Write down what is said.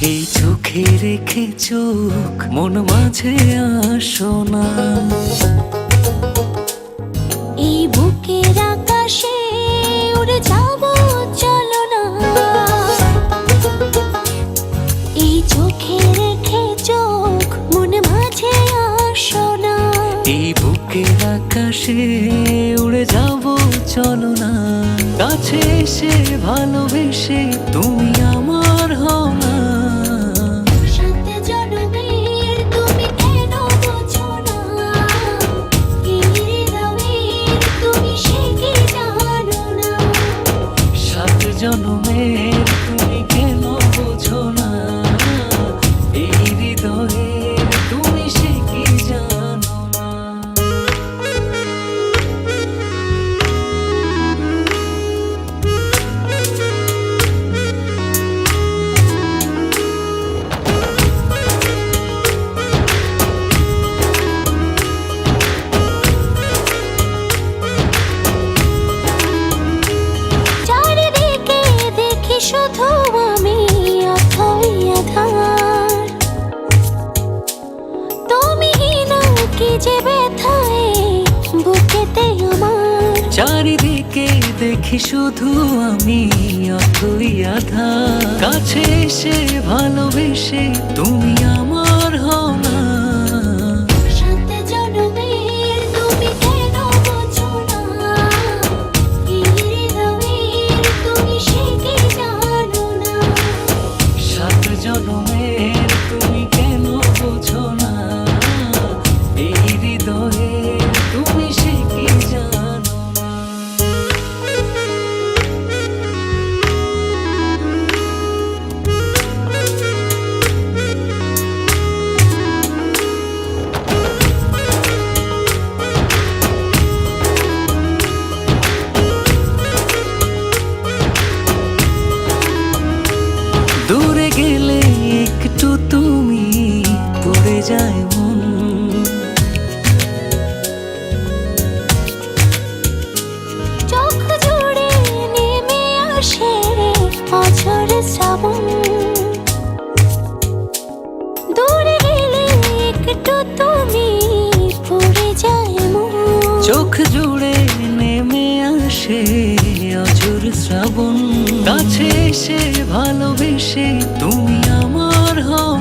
এই চোখে রেখে চোখ মন মাঝে আসো না এই বুকের আকাশে উড়ে যাব চলো না এই চোখে রেখে চোখ মন মাঝে আসো না এই বুকের আকাশে উড়ে যাব চলো না কাছে এসে ভালোবেসে তুমি আমার কি যে ব্যথায় বুকেতে আমার? চারিদিকে দেখি শুধু আমি অথই আধা। কাছে এসে ভালোবেসে তুমি যায় মন। চোখ জুড়ে নেমে আসে রে শ্রাবণ। দূরে গেলে একটু তুমি পড়ে যায় মন। চোখ জুড়ে নেমে আসে অঝর শ্রাবণ। কাছে এসে ভালোবেসে তুমি আমার হও